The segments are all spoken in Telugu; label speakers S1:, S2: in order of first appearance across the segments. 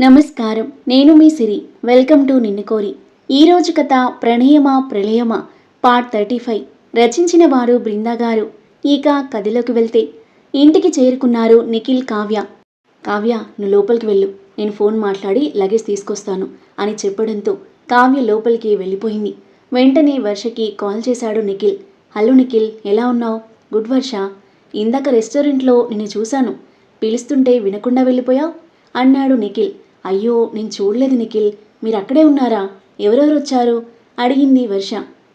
S1: నమస్కారం. నేను మీ సిరి. వెల్కమ్ టు నిన్ను కోరి. ఈరోజు కథ ప్రణయమా ప్రళయమా? Part thirty five. రచించిన వారు బృందా గారు. ఇక కథలోకి వెళ్తే ఇంటికి చేరుకున్నారు నిఖిల్ కావ్య. కావ్య నువ్వు లోపలికి వెళ్ళు. నేను ఫోన్ మాట్లాడి లగేజ్ తీసుకొస్తాను అని చెప్పడంతో కావ్య లోపలికి వెళ్ళిపోయింది. వెంటనే వర్షకి కాల్ చేశాడు నిఖిల్. హలో నిఖిల్ ఎలా ఉన్నావు? గుడ్ వర్ష. ఇందాక రెస్టారెంట్లో నిన్ను చూశాను. పిలుస్తుంటే వినకుండా వెళ్ళిపోయావు? అన్నాడు నిఖిల్. అయ్యో నేను చూడలేదు నిఖిల్. మీరు అక్కడే ఉన్నారా? ఎవరెవరు వచ్చారు? అడిగింది వర్ష.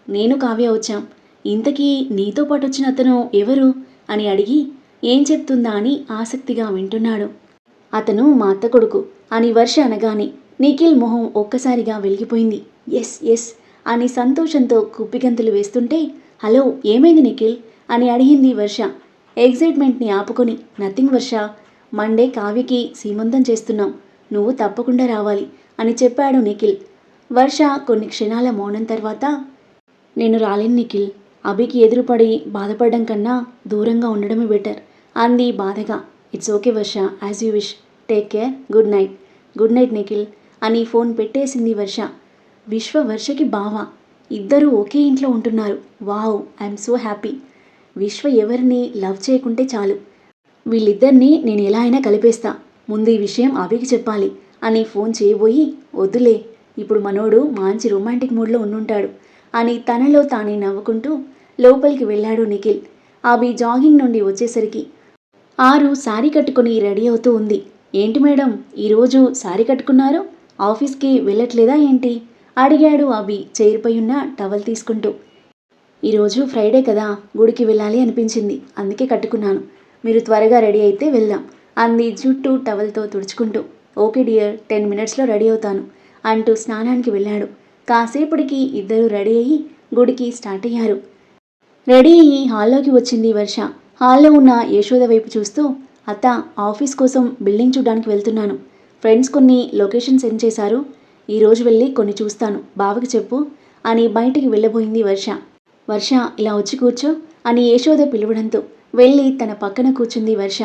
S1: నేను కావ్య వచ్చాం. ఇంతకీ నీతో పాటు వచ్చిన అతను ఎవరు? అని అడిగి ఏం చెప్తుందా అని ఆసక్తిగా వింటున్నాడు. అతను మా అత్త కొడుకు అని వర్ష అనగానే నిఖిల్ మొహం ఒక్కసారిగా వెలిగిపోయింది. ఎస్ ఎస్ అని సంతోషంతో కుప్పిగంతులు వేస్తుంటే హలో ఏమైంది నిఖిల్? అని అడిగింది వర్ష. ఎగ్జైట్మెంట్ని ఆపుకొని నథింగ్ వర్ష. మండే కావ్యకి సీమంతం చేస్తున్నాం. నువ్వు తప్పకుండా రావాలి అని చెప్పాడు నిఖిల్. వర్ష కొన్ని క్షణాల మౌనం తర్వాత నేను రాలేను నిఖిల్. అభికి ఎదురుపడి బాధపడడం కన్నా దూరంగా ఉండడమే బెటర్ అంది బాధగా. It's okay Varsha as you wish. Take care good night. Good night Nikhil అని ఫోన్ పెట్టేసింది వర్ష. విశ్వ వర్షకి బావ. ఇద్దరూ ఒకే ఇంట్లో ఉంటున్నారు. Wow I'm so happy. Vishwa ఎవరిని లవ్ చేయకుంటే చాలు. వీళ్ళిద్దరినీ నేను ఎలా అయినా కలిపేస్తా. ముందు ఈ విషయం అభికి చెప్పాలి. అని ఫోన్ చేయబోయి వద్దులే ఇప్పుడు మనోడు మంచి రొమాంటిక్ మూడ్లో ఉండుంటాడు. అని తనలో తానే నవ్వుకుంటూ లోపలికి వెళ్ళాడు నిఖిల్. అభి జాగింగ్ నుండి వచ్చేసరికి ఆరు శారీ కట్టుకుని రెడీ అవుతూ ఉంది. ఏంటి మేడం ఈరోజు శారీ కట్టుకున్నారు? ఆఫీస్కి వెళ్ళట్లేదా ఏంటి? అడిగాడు అభి చైర్పై ఉన్న టవల్ తీసుకుంటూ. ఈరోజు ఫ్రైడే కదా గుడికి వెళ్ళాలి అనిపించింది. అందుకే కట్టుకున్నాను. మీరు త్వరగా రెడీ అయితే వెళ్దాం. అంది జుట్టు టవల్తో తుడుచుకుంటూ. ఓకే డియర్ టెన్ మినిట్స్లో రెడీ అవుతాను అంటూ స్నానానికి వెళ్ళాడు. కాసేపటికి ఇద్దరు రెడీ అయ్యి గుడికి స్టార్ట్ అయ్యారు. రెడీ అయ్యి హాల్లోకి వచ్చింది వర్ష. హాల్లో ఉన్న యశోద వైపు చూస్తూ అత్త ఆఫీస్ కోసం బిల్డింగ్ చూడడానికి వెళ్తున్నాను. ఫ్రెండ్స్ కొన్ని లొకేషన్ సెండ్ చేశారు. ఈరోజు వెళ్ళి కొన్ని చూస్తాను. బావకి చెప్పు అని బయటికి వెళ్ళబోయింది వర్ష. వర్ష ఇలా వచ్చి కూర్చో అని యశోద పిలవడంతో వెళ్ళి తన పక్కన కూర్చుంది వర్ష.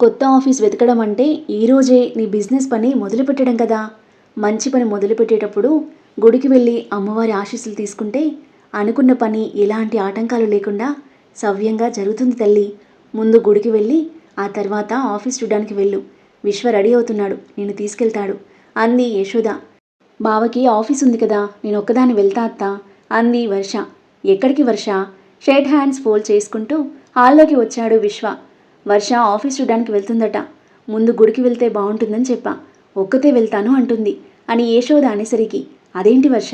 S1: కొత్త ఆఫీస్ వెతకడం అంటే ఈరోజే నీ బిజినెస్ పని మొదలుపెట్టడం కదా. మంచి పని మొదలుపెట్టేటప్పుడు గుడికి వెళ్ళి అమ్మవారి ఆశీస్సులు తీసుకుంటే అనుకున్న పని ఎలాంటి ఆటంకాలు లేకుండా సవ్యంగా జరుగుతుంది తల్లి. ముందు గుడికి వెళ్ళి ఆ తర్వాత ఆఫీస్ చూడడానికి వెళ్ళు. విశ్వ రెడీ అవుతున్నాడు. నేను తీసుకెళ్తాడు. అంది యశోద. బావకి ఆఫీస్ ఉంది కదా. నేను ఒక్కదాన్ని వెళ్తా అత్త. అంది వర్ష. ఎక్కడికి వర్ష? షేడ్ హ్యాండ్స్ ఫోల్డ్ చేసుకుంటూ హాల్లోకి వచ్చాడు విశ్వ. వర్ష ఆఫీస్ చూడడానికి వెళ్తుందట. ముందు గుడికి వెళ్తే బాగుంటుందని చెప్పా. ఒక్కతే వెళ్తాను అంటుంది. అని యశోద అనేసరికి అదేంటి వర్ష?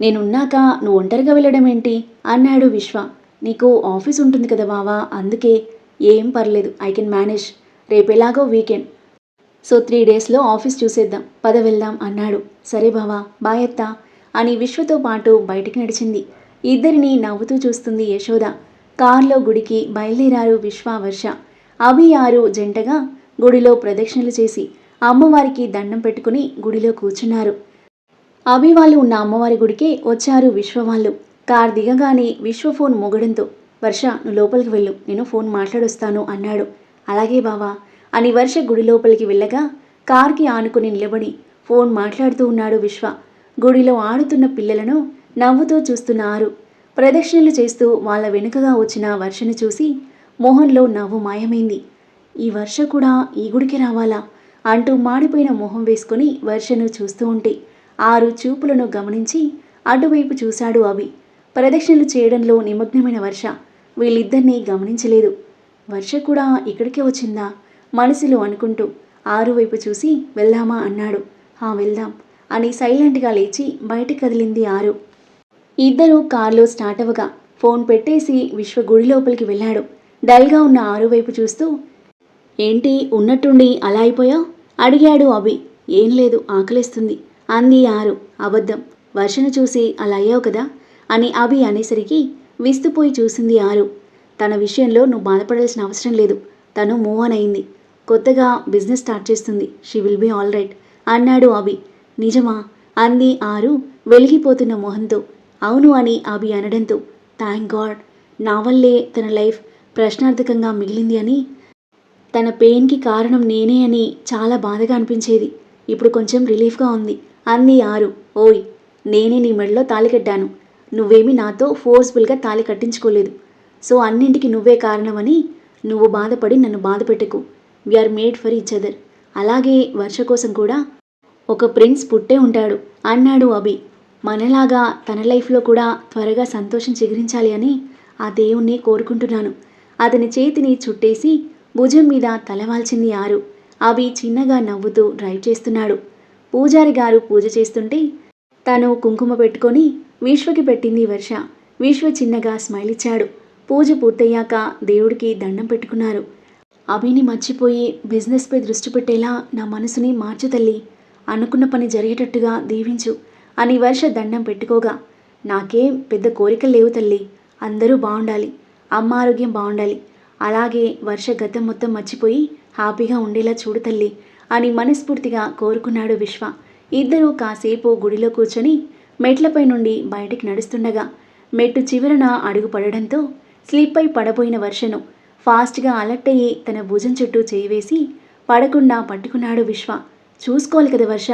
S1: నేనున్నాక నువ్వు ఒంటరిగా వెళ్ళడం ఏంటి? అన్నాడు విశ్వ. నీకు ఆఫీస్ ఉంటుంది కదా బావా అందుకే ఏం పర్లేదు ఐ కెన్ మేనేజ్. రేపెలాగో వీకెండ్. సో త్రీ డేస్లో ఆఫీస్ చూసేద్దాం. పద వెళ్దాం అన్నాడు. సరే బావా బాయ్ అత్తా అని విశ్వతో పాటు బయటికి నడిచింది. ఇద్దరిని నవ్వుతూ చూస్తుంది యశోద. కారులో గుడికి బయలుదేరారు విశ్వ వర్ష. అభి జంటగా గుడిలో ప్రదక్షిణలు చేసి అమ్మవారికి దండం పెట్టుకుని గుడిలో కూర్చున్నారు. అభి వాళ్ళు ఉన్న అమ్మవారి గుడికే వచ్చారు విశ్వ వాళ్ళు కార్ దిగగానే విశ్వ ఫోన్ మొగడంతో వర్ష నువ్వు లోపలికి వెళ్ళు. నేను ఫోన్ మాట్లాడొస్తాను అన్నాడు. అలాగే బావా అని వర్ష గుడి లోపలికి వెళ్ళగా కార్కి ఆనుకుని నిలబడి ఫోన్ మాట్లాడుతూ ఉన్నాడు విశ్వ. గుడిలో ఆడుతున్న పిల్లలను నవ్వుతూ చూస్తున్న ఆరు ప్రదక్షిణలు చేస్తూ వాళ్ళ వెనుకగా వచ్చిన వర్షను చూసి మొహంలో నవ్వు మాయమైంది. ఈ వర్ష కూడా ఈ గుడికి రావాలా? అంటూ మాడిపోయిన మొహం వేసుకుని వర్షను చూస్తూ ఉంటే ఆరు చూపులను గమనించి అటువైపు చూశాడు అభి. ప్రదక్షిణలు చేయడంలో నిమగ్నమైన వర్ష వీళ్ళిద్దరినీ గమనించలేదు. వర్ష కూడా ఇక్కడికే వచ్చిందా? మనసులో అనుకుంటూ ఆరు వైపు చూసి వెళ్దామా అన్నాడు. ఆ వెళ్దాం అని సైలెంట్గా లేచి బయట కదిలింది ఆరు. ఇద్దరూ కారులో స్టార్ట్ అవ్వగా ఫోన్ పెట్టేసి విశ్వ గుడి లోపలికి వెళ్ళాడు. డల్గా ఉన్న ఆరు వైపు చూస్తూ ఏంటి ఉన్నట్టుండి అలా అయిపోయావు? అడిగాడు అభి. ఏం లేదు ఆకలిస్తుంది అంది ఆరు. అబద్ధం. వర్షను చూసి అలా అయ్యావు కదా? అని అభి అనేసరికి విస్తుపోయి చూసింది ఆరు. తన విషయంలో నువ్వు బాధపడాల్సిన అవసరం లేదు. తను మూవ్ ఆన్ అయింది. కొత్తగా బిజినెస్ స్టార్ట్ చేస్తుంది. She will be all right అన్నాడు అభి. నిజమా? అంది ఆరు వెలిగిపోతున్న మొహంతో. అవును అని అభి అనడంతో. Thank God. నా వల్లే తన లైఫ్ ప్రశ్నార్థకంగా మిగిలింది అని. తన పెయిన్కి కారణం నేనే అని చాలా బాధగా అనిపించేది. ఇప్పుడు కొంచెం రిలీఫ్గా ఉంది. అంది ఆరు. ఓయ్ నేనే నీ మెడలో తాళి కట్టాను. నువ్వేమీ నాతో ఫోర్స్ఫుల్గా తాళి కట్టించుకోలేదు. సో అన్నింటికి నువ్వే కారణమని నువ్వు బాధపడి నన్ను బాధ పెట్టకు. We are made for each other. అలాగే వర్ష కోసం కూడా ఒక ప్రిన్స్ పుట్టే ఉంటాడు. అన్నాడు అభి. మనలాగా తన లైఫ్లో కూడా త్వరగా సంతోషం చిగురించాలి అని ఆ దేవుణ్ణి కోరుకుంటున్నాను. అతని చేతిని చుట్టేసి భుజం మీద తలవాల్చింది ఆరు. అవి చిన్నగా నవ్వుతూ డ్రైవ్ చేస్తున్నాడు. పూజారి గారు పూజ చేస్తుంటే తను కుంకుమ పెట్టుకొని విశ్వకి పెట్టింది వర్ష. విశ్వ చిన్నగా స్మైల్ ఇచ్చాడు. పూజ పూర్తయ్యాక దేవుడికి దండం పెట్టుకున్నారు. అభిని మర్చిపోయి బిజినెస్పై దృష్టి పెట్టేలా నా మనసుని మార్చు తల్లి. అనుకున్న పని జరిగేటట్టుగా దీవించు అని వర్ష దండం పెట్టుకోగా. నాకేం పెద్ద కోరికలు లేవు తల్లి. అందరూ బాగుండాలి అమ్మ ఆరోగ్యం బాగుండాలి అలాగే వర్ష గతం మొత్తం మర్చిపోయి హ్యాపీగా ఉండేలా చూడు తల్లి అని మనస్ఫూర్తిగా కోరుకున్నాడు విశ్వ. ఇద్దరూ కాసేపు గుడిలో కూర్చొని మెట్లపై నుండి బయటికి నడుస్తుండగా మెట్టు చివరన అడుగు పడడంతో స్లిప్ అయి పడబోయిన వర్షను ఫాస్ట్గా అలర్ట్ అయ్యి తన భుజం చుట్టూ చేయివేసి పడకుండా పట్టుకున్నాడు విశ్వ. చూసుకోవాలి కదా వర్ష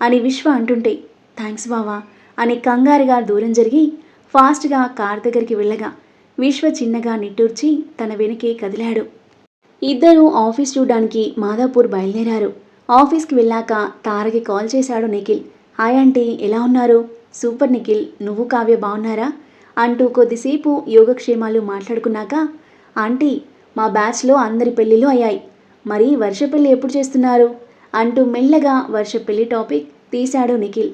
S1: అని విశ్వ అంటుంటే థ్యాంక్స్ బావా అని కంగారుగా దూరం జరిగి ఫాస్ట్గా కార్ దగ్గరికి వెళ్ళగా విశ్వ చిన్నగా నిట్టూర్చి తన వెనకే కదిలాడు. ఇద్దరూ ఆఫీస్ చూడడానికి మాదాపూర్ బయలుదేరారు. ఆఫీస్కి వెళ్ళాక తారకి కాల్ చేశాడు నిఖిల్. హాయ్ ఆంటీ ఎలా ఉన్నారు? సూపర్ నిఖిల్ నువ్వు కావ్య బాగున్నారా అంటూ కొద్దిసేపు యోగక్షేమాలు మాట్లాడుకున్నాక ఆంటీ మా బ్యాచ్లో అందరి పెళ్ళిళ్ళు అయ్యాయి. మరి వర్ష పెళ్ళి ఎప్పుడు చేస్తున్నారు? అంటూ మెల్లగా వర్ష పెళ్ళి టాపిక్ తీశాడు నిఖిల్.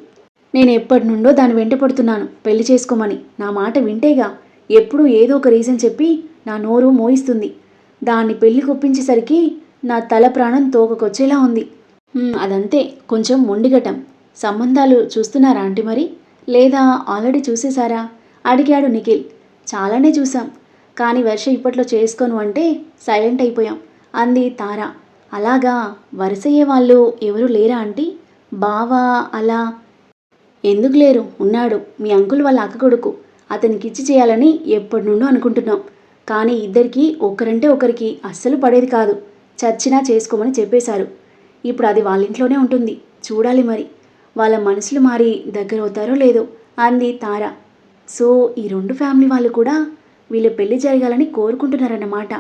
S1: నేను ఎప్పటి నుండో దాని వెంట పడుతున్నాను. పెళ్ళి చేసుకోమని. నా మాట వింటేగా. ఎప్పుడూ ఏదో ఒక రీజన్ చెప్పి నా నోరు మోయిస్తుంది. దాన్ని పెళ్ళి కొప్పించేసరికి నా తల ప్రాణం తోకకొచ్చేలా ఉంది. అదంతే. కొంచెం మొండిగటం సంబంధాలు చూస్తున్నారా ఆంటీ మరి? లేదా ఆల్రెడీ చూసేశారా? అడిగాడు నిఖిల్. చాలానే చూసాం కానీ వర్ష ఇప్పట్లో చేసుకోను అంటే సైలెంట్ అయిపోయాం. అంది తార. అలాగా? వరుసయ్యే వాళ్ళు ఎవరు లేరా ఆంటీ? బావా అలా? ఎందుకు లేరు? ఉన్నాడు. మీ అంకుల్ వాళ్ళ అక్క కొడుకు. అతనికి ఇచ్చి చేయాలని ఎప్పటి నుండో అనుకుంటున్నాం. కానీ ఇద్దరికి ఒకరంటే ఒకరికి అస్సలు పడేది కాదు. చచ్చినా చేసుకోమని చెప్పేశారు. ఇప్పుడు అది వాళ్ళ ఇంట్లోనే ఉంటుంది. చూడాలి మరి. వాళ్ళ మనసులు మారి దగ్గర అవుతారో లేదో అంది తార. సో ఈ రెండు ఫ్యామిలీ వాళ్ళు కూడా వీళ్ళ పెళ్ళి జరగాలని కోరుకుంటున్నారన్నమాట.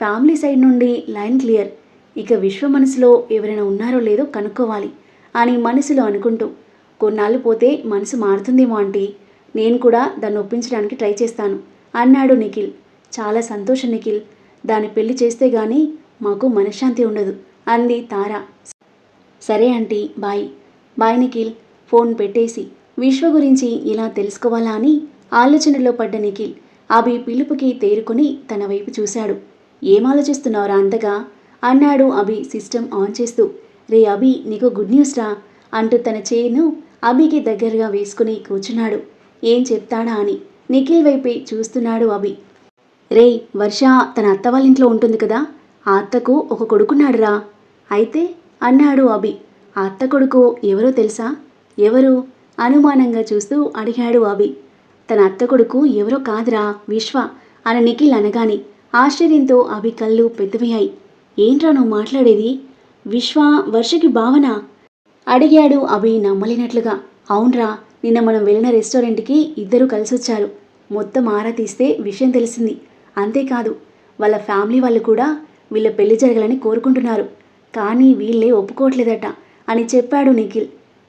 S1: ఫ్యామిలీ సైడ్ నుండి లైన్ క్లియర్. ఇక విశ్వ మనసులో ఎవరైనా ఉన్నారో లేదో కనుక్కోవాలి అని మనసులో అనుకుంటూ కొన్నాళ్ళు పోతే మనసు మారుతుందేమో అంటే నేను కూడా దాన్ని ఒప్పించడానికి ట్రై చేస్తాను. అన్నాడు నిఖిల్. చాలా సంతోషం నిఖిల్. దాని పెళ్ళి చేస్తే గాని మాకు మనశ్శాంతి ఉండదు అంది తార. సరే aunty bye. Bye Nikhil. Phone పెట్టేసి విశ్వ గురించి ఇలా తెలుసుకోవాలా అని ఆలోచనలో పడ్డ నిఖిల్ అభి పిలుపుకి తేరుకుని తన వైపు చూశాడు. ఏం ఆలోచిస్తున్నావురా అంతగా? అన్నాడు అభి సిస్టమ్ ఆన్ చేస్తూ. రే అభి నీకు గుడ్ న్యూస్ రా అంటూ తన చేయిను అభికి దగ్గరగా వేసుకుని కూర్చున్నాడు. ఏం చెప్తాడా అని నిఖిల్ వైపే చూస్తున్నాడు అభి. రే వర్ష తన అత్త వాళ్ళ ఇంట్లో ఉంటుంది కదా? ఆ అత్తకు ఒక కొడుకున్నాడురా. అయితే అన్నాడు అభి. ఆ అత్త కొడుకు ఎవరో తెలుసా? ఎవరు? అనుమానంగా చూస్తూ అడిగాడు అభి. తన అత్త కొడుకు ఎవరో కాదురా విశ్వ అని నిఖిల్ అనగాని ఆశ్చర్యంతో అభి కళ్ళు పెద్దవయ్యాయి. ఏంట్రా నువ్వు మాట్లాడేది? విశ్వ వర్షకి భావన? అడిగాడు అభి నమ్మలేనట్లుగా. అవునరా నిన్న మనం వెళ్ళిన రెస్టారెంట్కి ఇద్దరు కలిసొచ్చారు. మొత్తం ఆరా తీస్తే విషయం తెలిసింది. అంతేకాదు వాళ్ళ ఫ్యామిలీ వాళ్ళు కూడా వీళ్ళ పెళ్ళి జరగాలని కోరుకుంటున్నారు. కానీ వీళ్ళే ఒప్పుకోవట్లేదట అని చెప్పాడు నిఖిల్.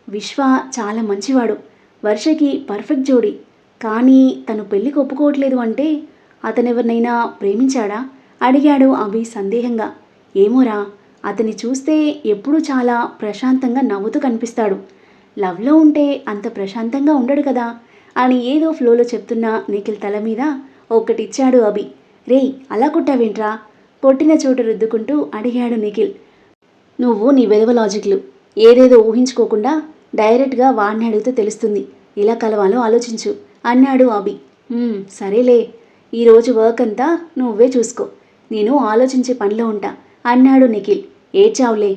S1: విశ్వ చాలా మంచివాడు. వర్షకి పర్ఫెక్ట్ జోడి. కానీ తను పెళ్ళికి ఒప్పుకోవట్లేదు అంటే అతనెవరినైనా ప్రేమించాడా? అడిగాడు అభి సందేహంగా. ఏమోరా అతన్ని చూస్తే ఎప్పుడూ చాలా ప్రశాంతంగా నవ్వుతూ కనిపిస్తాడు. లవ్లో ఉంటే అంత ప్రశాంతంగా ఉండడు కదా అని ఏదో ఫ్లోలో చెప్తున్న నిఖిల్ తల మీద ఒకటిచ్చాడు అభి. రేయ్ అలా కొట్టావేంట్రా? కొట్టిన చోటు రుద్దుకుంటూ అడిగాడు నిఖిల్. నువ్వు నీ వెదవ లాజిక్లు. ఏదేదో ఊహించుకోకుండా డైరెక్ట్గా వాడిని అడిగితే తెలుస్తుంది. ఇలా కలవాలో ఆలోచించు అన్నాడు అభి. సరేలే. ఈరోజు వర్క్ అంతా నువ్వే చూసుకో. నేను ఆలోచించే పనిలో ఉంటా అన్నాడు నిఖిల్. ఏడ్చావులే.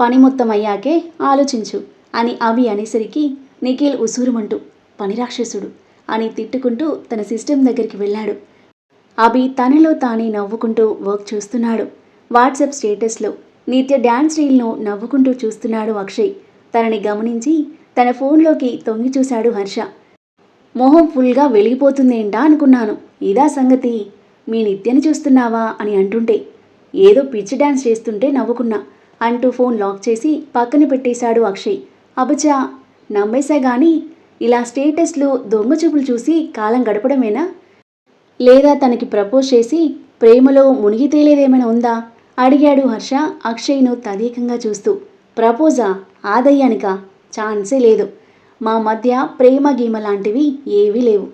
S1: పని మొత్తం అయ్యాకే ఆలోచించు. అని అభి అనేసరికి నిఖిల్ ఉసూరుమంటూ పని రాక్షసుడు అని తిట్టుకుంటూ తన సిస్టమ్ దగ్గరికి వెళ్ళాడు. అభి తనలో తానే నవ్వుకుంటూ వర్క్ చూస్తున్నాడు. వాట్సాప్ స్టేటస్లో నిత్య డ్యాన్స్ రీల్ను నవ్వుకుంటూ చూస్తున్నాడు అక్షయ్. తనని గమనించి తన ఫోన్లోకి తొంగి చూశాడు హర్ష. మొహం ఫుల్గా వెలిగిపోతుందేంటా అనుకున్నాను. ఇదా సంగతి. మీ నిత్యని చూస్తున్నావా? అని అంటుంటే ఏదో పిచ్చి డ్యాన్స్ చేస్తుంటే నవ్వుకున్నా అంటూ ఫోన్ లాక్ చేసి పక్కన పెట్టేశాడు అక్షయ్. అబచా నమ్మేశా గాని ఇలా స్టేటస్లో దొంగ చూపులు చూసి కాలం గడపడమేనా? లేదా తనకి ప్రపోజ్ చేసి ప్రేమలో మునిగి తేలేదేమైనా ఉందా? అడిగాడు హర్ష అక్షయ్ను తదేకంగా చూస్తూ. ప్రపోజా ఆదయ్యానిక? ఛాన్సే లేదు. మా మధ్య ప్రేమ గీమ లాంటివి ఏవీ లేవు.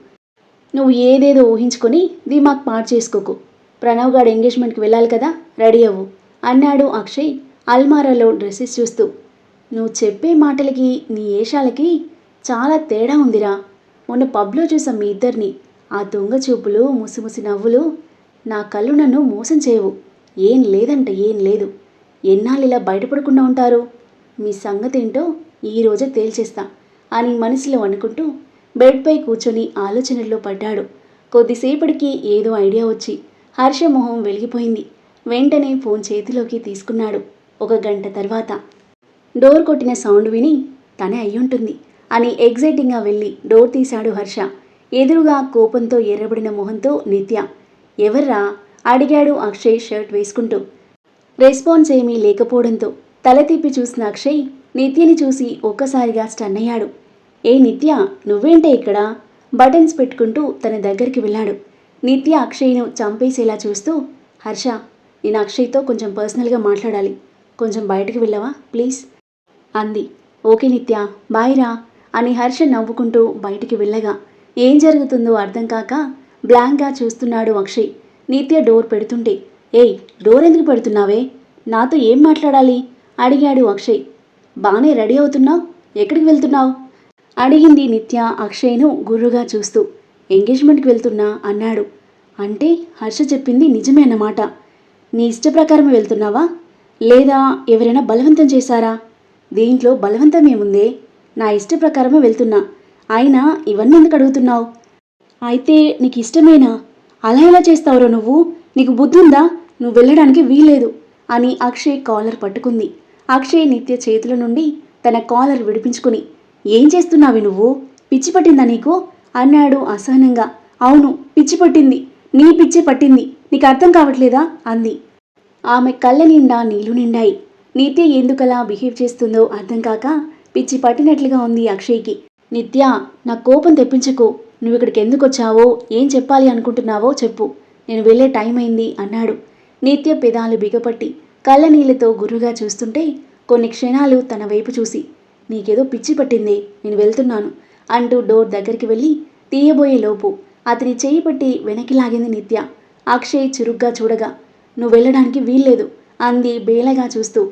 S1: నువ్వు ఏదేదో ఊహించుకొని దిమాగ్ పాడు చేసుకోకు ప్రణవ్ గారి ఎంగేజ్మెంట్కి వెళ్ళాలి కదా రెడీ అవ్వు అన్నాడు అక్షయ్ అల్మారాలో డ్రెస్సెస్ చూస్తూ. నువ్వు చెప్పే మాటలకి నీ ఏషాలకి చాలా తేడా ఉందిరా. మొన్న పబ్లో చూసాం మీ ఇద్దరిని ఆ దొంగ చూపులు ముసిముసి నవ్వులు నా కళ్ళు నన్ను మోసం చేయవు. ఏం లేదంట ఏం లేదు. ఎన్నాళ్ళు ఇలా బయటపడకుండా ఉంటారు? మీ సంగతి ఏంటో ఈరోజే తేల్చేస్తా అని మనసులో అనుకుంటూ బెడ్పై కూర్చొని ఆలోచనల్లో పడ్డాడు. కొద్దిసేపటికి ఏదో ఐడియా వచ్చి హర్ష మొహం వెలిగిపోయింది. వెంటనే ఫోన్ చేతిలోకి తీసుకున్నాడు. ఒక గంట తర్వాత డోర్ కొట్టిన సౌండ్ విని తనే అయ్యుంటుంది. అని ఎగ్జైటింగ్గా వెళ్ళి డోర్ తీశాడు హర్ష. ఎదురుగా కోపంతో ఎర్రబడిన మొహంతో నిత్య ఎవర్రా? అడిగాడు అక్షయ్ షర్ట్ వేసుకుంటూ. రెస్పాన్స్ ఏమీ లేకపోవడంతో తల తిప్పి చూసిన అక్షయ్ నిత్యని చూసి ఒక్కసారిగా స్టన్ అయ్యాడు. ఏ నిత్య నువ్వేంటే ఇక్కడ? బటన్స్ పెట్టుకుంటూ తన దగ్గరికి వెళ్ళాడు. నిత్య అక్షయ్ను చంపేసేలా చూస్తూ హర్ష నేను అక్షయ్తో కొంచెం పర్సనల్గా మాట్లాడాలి. కొంచెం బయటకు వెళ్ళవా ప్లీజ్? అంది. ఓకే నిత్య బాయ్ రా అని హర్ష నవ్వుకుంటూ బయటికి వెళ్ళగా ఏం జరుగుతుందో అర్థం కాక బ్లాంక్గా చూస్తున్నాడు అక్షయ్. నిత్య డోర్ పెడుతుంటే ఏయ్ డోర్ ఎందుకు పెడుతున్నావే? నాతో ఏం మాట్లాడాలి? అడిగాడు అక్షయ్. బాగానే రెడీ అవుతున్నావు? ఎక్కడికి వెళ్తున్నావు? అడిగింది నిత్య అక్షయ్ను గుర్రుగా చూస్తూ. ఎంగేజ్మెంట్కి వెళ్తున్నా? అన్నాడు. అంటే హర్ష చెప్పింది నిజమే అన్నమాట. నీ ఇష్ట ప్రకారం వెళ్తున్నావా? లేదా ఎవరైనా బలవంతం చేశారా? దీంట్లో బలవంతమేముందే? నా ఇష్ట ప్రకారమే వెళ్తున్నా. అయినా ఇవన్నీ ఎందుకు అడుగుతున్నావు? అయితే నీకు ఇష్టమేనా అలా ఎలా చేస్తావురో నువ్వు? నీకు బుద్ధుందా? నువ్వు వెళ్ళడానికి వీల్లేదు అని అక్షయ్ కాలర్ పట్టుకుంది. అక్షయ్ నిత్య చేతుల నుండి తన కాలర్ విడిపించుకుని ఏం చేస్తున్నావి నువ్వు? పిచ్చి పట్టిందా నీకు? అన్నాడు అసహనంగా. అవును పిచ్చి పట్టింది. నీ పిచ్చి పట్టింది. నీకు అర్థం కావట్లేదా? అంది. ఆమె కళ్ళ నిండా నీళ్ళు నిండాయి. నిత్య ఎందుకలా బిహేవ్ చేస్తుందో అర్థం కాక పిచ్చి పట్టినట్లుగా ఉంది అక్షయ్కి. నిత్య నా కోపం తెప్పించకు. నువ్వు ఇక్కడికి ఎందుకు వచ్చావో ఏం చెప్పాలి అనుకుంటున్నావో చెప్పు. నేను వెళ్ళే టైం అయింది అన్నాడు. నిత్య పెదాలు బిగపట్టి కళ్ళ నీళ్ళతో గుర్రుగా చూస్తుంటే కొన్ని క్షణాలు తన వైపు చూసి నీకేదో పిచ్చి పట్టింది నేను వెళ్తున్నాను అంటూ డోర్ దగ్గరికి వెళ్ళి తీయబోయే లోపు అతని చేయి పట్టి వెనక్కి లాగింది నిత్య. అక్షయ్ చురుగ్గా చూడగా నువ్వు వెళ్ళడానికి వీల్లేదు. అంది బేలగా చూస్తూ.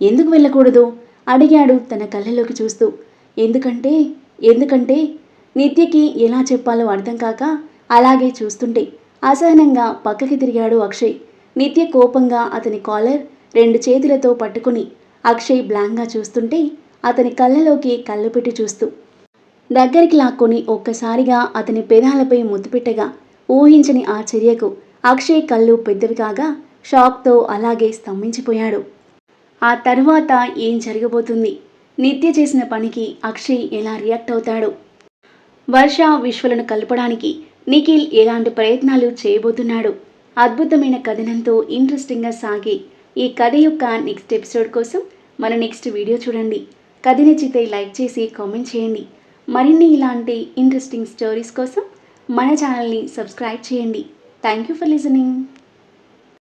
S1: ఎందుకు వెళ్ళకూడదు? అడిగాడు తన కళ్ళలోకి చూస్తూ. ఎందుకంటే ఎందుకంటే నిత్యకి ఎలా చెప్పాలో అర్థం కాక అలాగే చూస్తుంటే. అసహనంగా పక్కకి తిరిగాడు అక్షయ్. నిత్య కోపంగా అతని కాలర్ రెండు చేతులతో పట్టుకుని అక్షయ్ బ్లాంక్గా చూస్తుంటే అతని కళ్ళలోకి కళ్ళు పెట్టి చూస్తూ. దగ్గరికి లాక్కొని ఒక్కసారిగా అతని పెదాలపై ముద్దు పెట్టగా ఊహించని ఆ చర్యకు అక్షయ్ కళ్ళు పెద్దవి కాగా షాక్తో అలాగే స్తంభించిపోయాడు. ఆ తర్వాత ఏం జరగబోతుంది? నిత్య చేసిన పనికి అక్షయ్ ఎలా రియాక్ట్ అవుతాడు? వర్ష విశ్వలను కలపడానికి నిఖిల్ ఎలాంటి ప్రయత్నాలు చేయబోతున్నాడు? అద్భుతమైన కథనంతో ఇంట్రెస్టింగ్గా సాగే ఈ కథ యొక్క నెక్స్ట్ ఎపిసోడ్ కోసం మన నెక్స్ట్ వీడియో చూడండి. కథ నచ్చితే లైక్ చేసి కామెంట్ చేయండి. మరిన్ని ఇలాంటి ఇంట్రెస్టింగ్ స్టోరీస్ కోసం మన ఛానల్ని సబ్స్క్రైబ్ చేయండి. Thank you for listening.